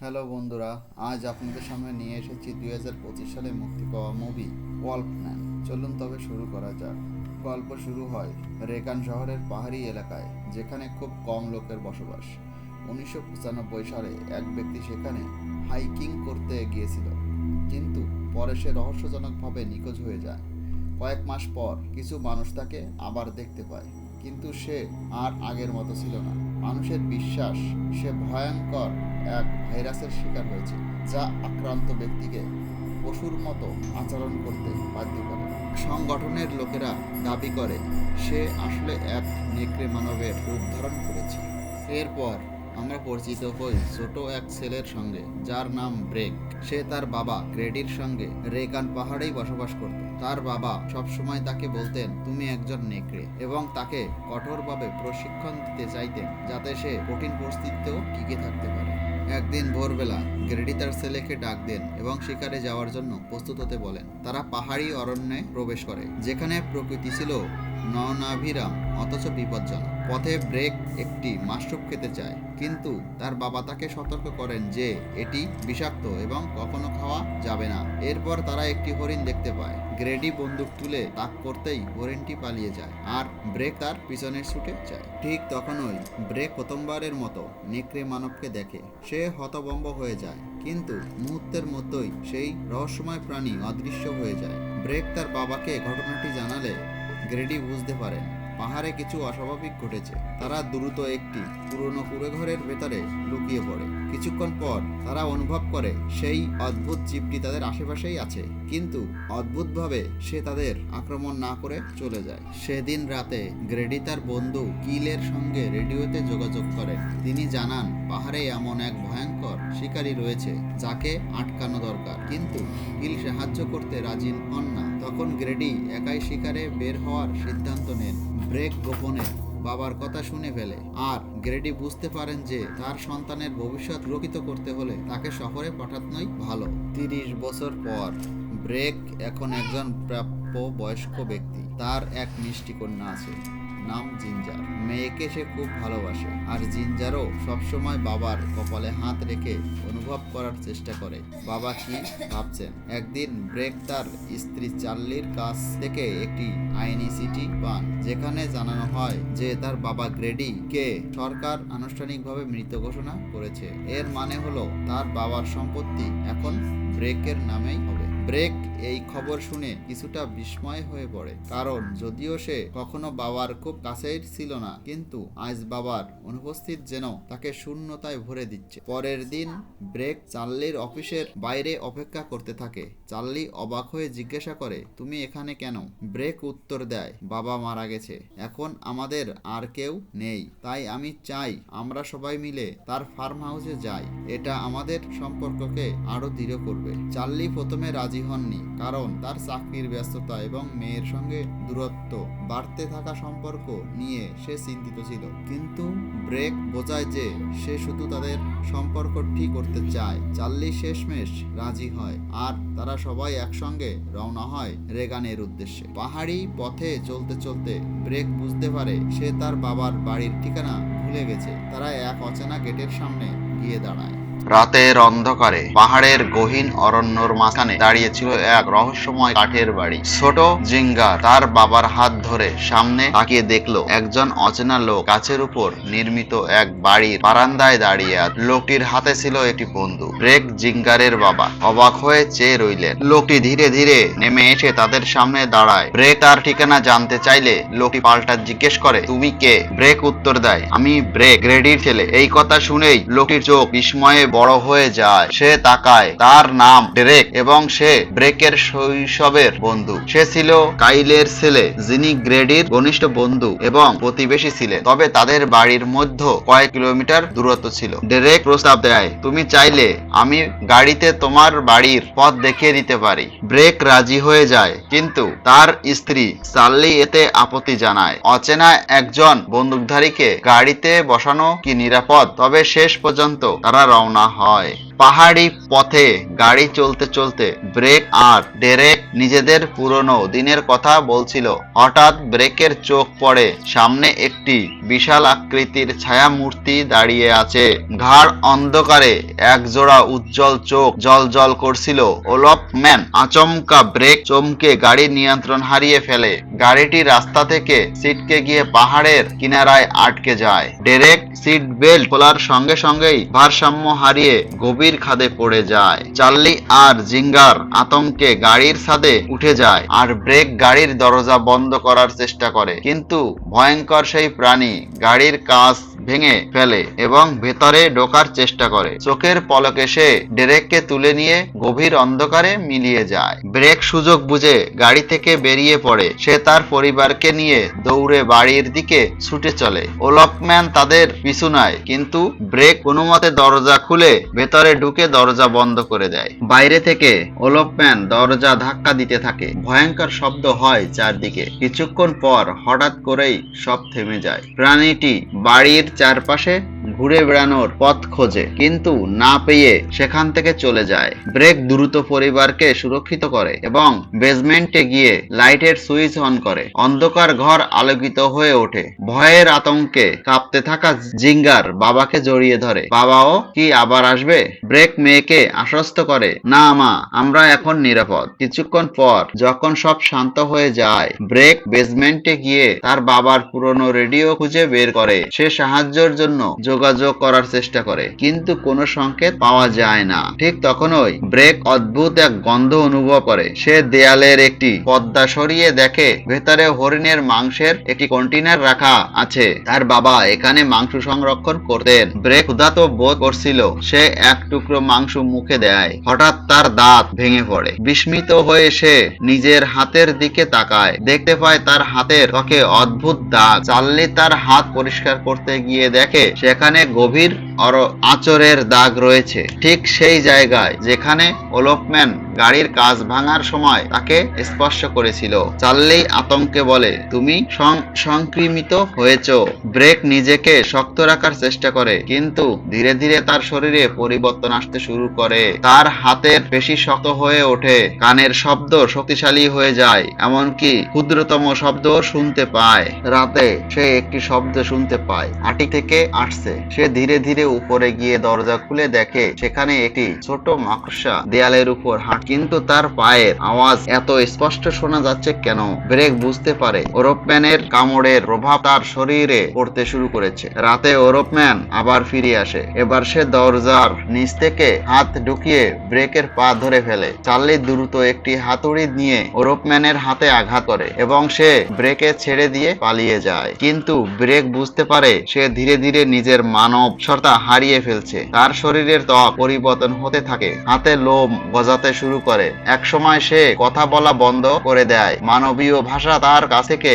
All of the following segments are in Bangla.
হ্যালো বন্ধুরা, আজ আপনাদের সামনে নিয়ে এসেছি দুই হাজার পঁচিশ সালে মুক্তি পাওয়া মুভি ওয়ালফম্যান চলুন তবে শুরু করা যাক। গল্প শুরু হয় রেকান শহরের পাহাড়ি এলাকায়, যেখানে খুব কম লোকের বসবাস। উনিশশো পঁচানব্বই সালে এক ব্যক্তি সেখানে হাইকিং করতে গিয়েছিল, কিন্তু পরে সে রহস্যজনকভাবে নিখোঁজ হয়ে যায়। কয়েক মাস পর কিছু মানুষ তাকে আবার দেখতে পায়, কিন্তু সে আর আগের মতো ছিল না। মানুষের বিশ্বাস, সে ভয়ঙ্কর এক ভাইরাসের শিকার হয়েছে, যা আক্রান্ত ব্যক্তিকে পশুর মতো আচরণ করতে বাধ্য করে। সংগঠনের লোকেরা দাবি করে, সে আসলে এক নেকড়ে মানবের রূপ ধারণ করেছে। এরপর আমরা পরিচিত হই ছোট এক ছেলের সঙ্গে, যার নাম ব্রেক। সে তার বাবা গ্রেডির সঙ্গে রেকান পাহাড়েই বসবাস করত। তার বাবা সবসময় তাকে বলতেন, তুমি একজন নেকড়ে। এবং তাকে কঠোরভাবে প্রশিক্ষণ দিতে চাইতেন, যাতে সে কঠিন পরিস্থিতিতেও টিকে থাকতে পারে। একদিন ভোরবেলা গ্রেডি তার ছেলেকে ডাক দেন এবং শিকারে যাওয়ার জন্য প্রস্তুত হতে বলেন। তারা পাহাড়ি অরণ্যে প্রবেশ করে, যেখানে প্রকৃতি ছিল ননাভিরাম। অথচ বিপজ্জনক। পথে ব্রেক একটি মাশরুম খেতে চায়, কিন্তু তার বাবা তাকে সতর্ক করেন যে এটি বিষাক্ত এবং কখনো খাওয়া যাবে না। এরপর তারা একটি হরিণ দেখতে পায়। গ্রেডি বন্দুক তুলে তাক করতেই হরিণটি পালিয়ে যায় আর ব্রেক তার পিছনে ছুটে যায়। ঠিক তখনই ব্রেক প্রথমবারের মতো নেকড়ে মানবকে দেখে। সে হতবম্ব হয়ে যায়, কিন্তু মুহূর্তের মধ্যেই সেই রহস্যময় প্রাণী অদৃশ্য হয়ে যায়। ব্রেক তার বাবাকে ঘটনাটি জানালে গ্রেডি বুঝতে পারেন। পাহাড়ে কিছু অস্বাভাবিক ঘটেছে। তারা দ্রুত একটি পুরনো কুড়েঘরের ভেতরে লুকিয়ে পড়ে। কিছুক্ষণ পর তারা অনুভব করে সেই অদ্ভুত জীবটি তাদের আশেপাশেই আছে। কিন্তু অদ্ভুতভাবে সে তাদের আক্রমণ না করে চলে যায়। সেদিন রাতে গ্রেডি তার বন্ধু কিলের সঙ্গে রেডিওতে যোগাযোগ করেন তিনি জানান, পাহাড়ে এমন এক ভয়ঙ্কর শিকারী রয়েছে যাকে আটকানো দরকার। কিন্তু কিল সাহায্য করতে রাজি হন না। তখন গ্রেডি একাই শিকারে বের হওয়ার সিদ্ধান্ত নেন। ব্রেক গোপনে, বাবার কথা শুনে ফেলে। আর গ্রেডি বুঝতে পারেন যে, তার সন্তানের ভবিষ্যৎ রক্ষিত করতে হলে তাকে শহরে পাঠানোই ভালো। তিরিশ বছর পর, ব্রেক এখন একজন প্রাপ্য বয়স্ক ব্যক্তি। তার এক মিষ্টি কন্যা আছে। নাম জিঞ্জার। মেয়েকে সে খুব ভালোবাসে আর জিঞ্জারও সবসময় বাবার কপালে হাত রেখে অনুভব করার চেষ্টা করে। বাবা কি ভাবছেন? একদিন ব্রেক তার স্ত্রী চার্লির কাছ থেকে একটি আইনি চিঠি পান, যেখানে জানানো হয় যে তার বাবা গ্রেডি কে সরকার আনুষ্ঠানিকভাবে মৃত ঘোষণা করেছে। এর মানে হলো তার বাবার সম্পত্তি এখন ব্রেকের নামেই ব্রেক এই খবর শুনে কিছুটা বিস্ময় হয়ে পড়ে। কারণ যদিও সে কখনো বাবার খুব কাছেই ছিল না, কিন্তু আজ বাবার অনুপস্থিত যেন তাকে শূন্যতায় ভরে দিচ্ছে। পরের দিন ব্রেক চার্লির অফিসের বাইরে অপেক্ষা করতে থাকে। চার্লি অবাক হয়ে জিজ্ঞাসা করে, তুমি এখানে কেন? ব্রেক উত্তর দেয়, বাবা মারা গেছে। এখন আমাদের আর কেউ নেই। তাই আমি চাই আমরা সবাই মিলে তার ফার্ম হাউসে যাই। এটা আমাদের সম্পর্ককে আরও দৃঢ় করবে। চার্লি প্রথমে রাজি হননি, কারণ তার চাকরির ব্যস্ততা এবং মেয়ের সঙ্গে দূরত্ব, বাড়তে থাকা সম্পর্ক নিয়ে সে চিন্তিত ছিল। কিন্তু ব্রেক বোঝায় যে সে শুধু তাদের সম্পর্ক ঠিক করতে চায়। চার্লি শেষমেশ রাজি হয় আর তারা সবাই একসঙ্গে রওনা হয় রেগানের উদ্দেশ্যে। পাহাড়ি পথে চলতে চলতে ব্রেক বুঝতে পারে সে তার বাবার বাড়ির ঠিকানা ভুলে গেছে। তারা এক অচেনা গেটের সামনে গিয়ে দাঁড়ায়। রাতের অন্ধকারে পাহাড়ের গহীন অরণ্যর মাঝখানে দাঁড়িয়ে ছিল এক রহস্যময় কাঠের বাড়ি। ছোট জিঙ্গা তার বাবার হাত ধরে সামনে তাকিয়ে দেখল, একজন অচেনা লোক গাছের উপর নির্মিত এক বাড়ির বারান্দায় দাঁড়িয়ে আছে লোকটির হাতে ছিল একটি বন্ধু ব্রেক জিঙ্গারের বাবা অবাক হয়ে চেয়ে রইলেন। লোকটি ধীরে ধীরে নেমে এসে তাদের সামনে দাঁড়ায়। ব্রেক তার ঠিকানা জানতে চাইলে লোকটি পাল্টা জিজ্ঞেস করে, তুমি কে? ব্রেক উত্তর দেয়, আমি ব্রেক, গ্রেডির ছেলে। এই কথা শুনেই লোকটির চোখ বিস্ময়ে বড় হয়ে যায়। সে তাকায়, তার নাম ডেরেক এবং সে ব্রেকের শৈশবের বন্ধু। সে ছিল কাইলের ছেলে, যিনি গ্রেডির ঘনিষ্ঠ বন্ধু এবং প্রতিবেশী ছিলেন। তবে তাদের বাড়ির মধ্যে কয়েক কিলোমিটার দূরত্ব ছিল। ডেরেক প্রস্তাব দেয়, তুমি চাইলে আমি গাড়িতে তোমার বাড়ির পথ দেখিয়ে দিতে পারি। ব্রেক রাজি হয়ে যায়, কিন্তু তার স্ত্রী চার্লি এতে আপত্তি জানায়, অচেনা একজন বন্দুকধারীকে গাড়িতে বসানো কি নিরাপদ? তবে শেষ পর্যন্ত তারা রওনা হয়। পাহাড়ি পথে, গাড়ি চলতে চলতে ব্রেক আর ডেরেক নিজেদের পুরনো দিনের কথা বলছিল। হঠাৎ ব্রেকের চোখ পড়ে, সামনে একটি বিশাল আকৃতির ছায়া মূর্তি দাঁড়িয়ে আছে। ঘাড় অন্ধকারে এক জোড়া উজ্জ্বল চোখ জল জল করছিল। ওলপ ম্যান আচমকা ব্রেক চমকে গাড়ির নিয়ন্ত্রণ হারিয়ে ফেলে। গাড়িটি রাস্তা থেকে সিটকে গিয়ে পাহাড়ের কিনারায় আটকে যায়। ডেরেক সিট বেল্ট খোলার সঙ্গে সঙ্গেই ভারসাম্য হারিয়ে গভীর খাদে পড়ে যায়। চার্লি আর জিঙ্গার আতঙ্কে গাড়ির ছাদে উঠে যায় আর ব্রেক গাড়ির দরজা বন্ধ করার চেষ্টা করে। কিন্তু ভয়ঙ্কর সেই প্রাণী গাড়ির কাজ ভেঙে ফেলে এবং ভেতরে ঢোকার চেষ্টা করে। চোখের পলকে সে ডেরেককে তুলে নিয়ে গভীর অন্ধকারে মিলিয়ে যায়। ব্রেক সুযোগ বুঝে গাড়ি থেকে বেরিয়ে পড়ে। সে তার পরিবারকে নিয়ে দৌড়ে বাড়ির দিকে ছুটে চলে। ওলকম্যান তাদের পিছু নেয়, কিন্তু ব্রেক কোনো মতে দরজা খুলে ভেতরে ঢুকে দরজা বন্ধ করে দেয়। বাইরে থেকে ওলকম্যান দরজা ধাক্কা দিতে থাকে। ভয়ঙ্কর শব্দ হয় চারদিকে। কিছুক্ষণ পর হঠাৎ করেই সব থেমে যায়। প্রাণীটি বাড়ির চারপাশে ঘুরে বেড়ানোর পথ খোঁজে, কিন্তু না পেয়ে সেখান থেকে চলে যায়। ব্রেক দ্রুত পরিবারকে সুরক্ষিত করে এবং বেসমেন্টে গিয়ে লাইটের সুইচ অন করে। অন্ধকার ঘর আলোকিত হয়ে ওঠে। ভয়ের আতঙ্কে কাঁপতে থাকা জিঙ্গার বাবাকে জড়িয়ে ধরে। বাবাও কি আবার আসবে? ব্রেক মেয়েকে আশ্বস্ত করে, না মা, আমরা এখন নিরাপদ। কিছুক্ষণ পর যখন সব শান্ত হয়ে যায়, ব্রেক বেসমেন্টে গিয়ে তার বাবার পুরনো রেডিও খুঁজে বের করে। সে সাহায্যের জন্য যোগাযোগ করার চেষ্টা করে, কিন্তু কোনো সংকেত পাওয়া যায় না। ঠিক তখনই ব্রেক অদ্ভুত এক গন্ধ অনুভব করে। সে দেয়ালের একটি পর্দা সরিয়ে দেখে ভেতরে হরিণের মাংসের একটি কন্টেনার রাখা আছে। তার বাবা এখানে মাংস সংরক্ষণ করতেন। ব্রেক ক্ষুধাত বোধ করছিল, সে এক টুকরো মাংস মুখে দেয়। হঠাৎ তার দাঁত ভেঙে পড়ে। বিস্মিত হয়ে সে নিজের হাতের দিকে তাকায়। দেখতে পায় তার হাতের ত্বকে অদ্ভুত দাগ। চার্লি তার হাত পরিষ্কার করতে গিয়ে দেখে সেখানে গভীর আরও আচরের দাগ রয়েছে। ঠিক সেই জায়গায় যেখানে ওলপম্যান গাড়ির কাজ ভাঙার সময় তাকে স্পর্শ করেছিল। চার্লি আতঙ্কে বলে, তুমি সংক্রমিত হয়েছ। ব্রেক নিজেকে শক্ত রাখার চেষ্টা করে, কিন্তু ধীরে ধীরে তার শরীরে পরিবর্তন আসতে শুরু করে। তার হাতের পেশি শক্ত হয়ে ওঠে, কানের শব্দ শক্তিশালী হয়ে যায়, এমনকি ক্ষুদ্রতম শব্দ শুনতে পায়। রাতে সে একটি শব্দ শুনতে পায়, আটি থেকে আসছে। সে ধীরে ধীরে উপরে গিয়ে দরজা খুলে দেখে, সেখানে একটি ছোট মাকড়সা দেয়ালের উপর হাঁট কিন্তু তার পায়ের আওয়াজ এত স্পষ্ট শোনা যাচ্ছে কেন? ব্রেক বুঝতে পারে। ওরোপম্যানের কামড়ের প্রভাব তার শরীরে পড়তে শুরু করেছে। রাতে ওরোপম্যান আবার ফিরে আসে। এবার সে দরজার নিচ থেকে হাত ঢুকিয়ে ব্রেকের পা ধরে ফেলে। চার্লি দ্রুত একটি হাতুড়ি নিয়ে ওরোপম্যানের হাতে আঘাত করে এবং সে ব্রেকে ছেড়ে দিয়ে পালিয়ে যায়। কিন্তু ব্রেক বুঝতে পারে সে ধীরে ধীরে নিজের মানব সত্তা হারিয়ে ফেলছে। তার শরীরের ত্বক পরিবর্তন হতে থাকে। হাতে লোম গজাতে শুরু করে। একসময় সে কথা বলা বন্ধ করে দেয়। মানবীয় ভাষা তার কাছ থেকে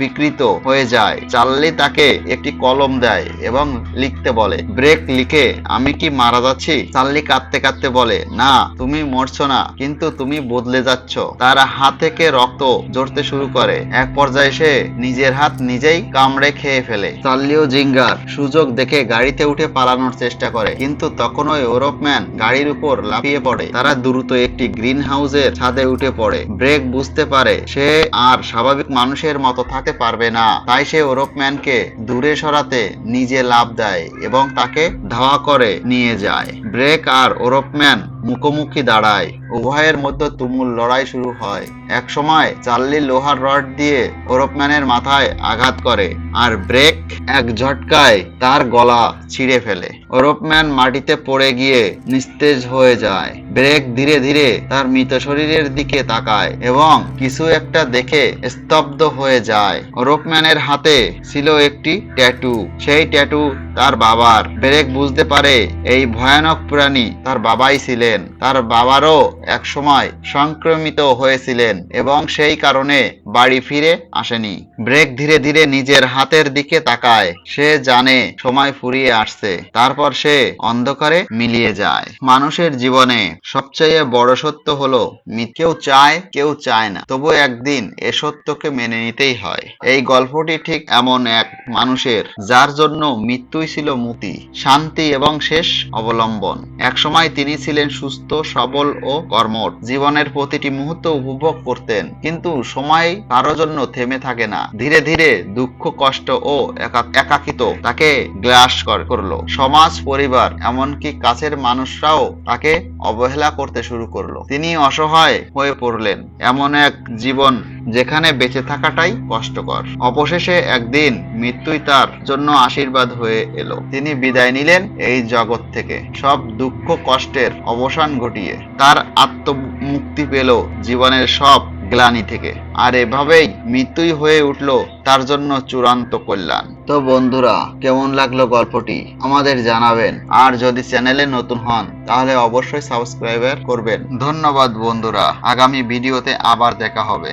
বিকৃত হয়ে যায়। চার্লি তাকে একটি কলম দেয় এবং লিখতে বলে, ব্রেক লিখে, আমি কি মারা যাচ্ছি? চার্লি কাঁদতে কাঁদতে বলে, না, তুমি মরছো না, কিন্তু তুমি বদলে যাচ্ছ। তার হাত থেকে রক্ত জড়তে শুরু করে। এক পর্যায়ে সে নিজের হাত নিজেই কামড়ে খেয়ে ফেলে। চার্লিও জিঙ্গার সুযোগ দেখে গাড়িতে উঠে পালানোর চেষ্টা করে, কিন্তু তখনই ওরপম্যান গাড়ির উপর লাফিয়ে পড়ে। তারা দ্রুত একটি গ্রিন হাউসের ছাদে উঠে পড়ে। ব্রেক বুঝতে পারে, সে আর স্বাভাবিক মানুষের মতো থাকতে পারবে না। তাই সে ওরপম্যানকে দূরে সরাতে নিজে লাভ দেয় এবং তাকে ধাওয়া করে নিয়ে যায়। ব্রেক আর ওরপম্যান মুখোমুখি দাঁড়ায়। উভয়ের মধ্যে তুমুল লড়াই শুরু হয়। এক সময় চার্লি লোহার রড দিয়ে ওরপম্যানের মাথায় আঘাত করে আর ব্রেক এক ঝটকায় তার গলা ছিঁড়ে ফেলে। ওরপম্যান মাটিতে পড়ে গিয়ে নিস্তেজ হয়ে যায়। ব্রেক ধীরে ধীরে তার মৃত শরীরের দিকে তাকায় এবং কিছু একটা দেখে স্তব্ধ হয়ে যায়। ওরপম্যানের হাতে ছিল একটি ট্যাটু। সেই ট্যাটু তার বাবার। ব্রেক বুঝতে পারে এই ভয়ানক প্রাণী তার বাবাই ছিলেন। ছিলেন তার বাবারও একসময় সংক্রমিত হয়েছিলেন এবং সেই কারণে বাড়ি ফিরে আসেনি। ব্রেক ধীরে ধীরে নিজের হাতের দিকে তাকায়। সে জানে সময় ফুরিয়ে আসছে। তারপর সে অন্ধকারে মিলিয়ে যায়। মানুষের জীবনে সবচেয়ে বড় সত্য হলো কেউ চায় কেউ চায় না। তবু একদিন এ সত্যকে মেনে নিতেই হয়। এই গল্পটি ঠিক এমন এক মানুষের, যার জন্য মৃত্যুই ছিল মুক্তি, শান্তি এবং শেষ অবলম্বন। একসময় তিনি ছিলেন সুস্থ, সবল ও কর্মঠ জীবনের প্রতিটি মুহূর্ত উপভোগ করতেন, কিন্তু সময় কারও জন্য থেমে থাকে না। ধীরে ধীরে দুঃখ, কষ্ট ও একাকিত তাকে গ্লাস কর- করল। সমাজ, পরিবার, এমনকি কাছের মানুষরাও তাকে অবহেলা করতে শুরু করল। তিনি অসহায় হয়ে পড়লেন। এমন এক জীবন যেখানে বেঁচে থাকাটাই কষ্টকর। অবশেষে একদিন মৃত্যুই তার জন্য আশীর্বাদ হয়ে এলো। তিনি বিদায় নিলেন এই জগৎ থেকে। সব দুঃখ, কষ্টের অবসান ঘটিয়ে তার আত্মমুক্তি পেল জীবনের সব গ্লানি থেকে। আর এভাবেই মৃত্যুই হয়ে উঠল তার জন্য চূড়ান্ত কল্যাণ। তো বন্ধুরা, কেমন লাগল গল্পটি? আমাদের জানাবেন। আর যদি চ্যানেলে নতুন হন, তাহলে অবশ্যই সাবস্ক্রাইবার করবেন। ধন্যবাদ বন্ধুরা। আগামী ভিডিওতে আবার দেখা হবে।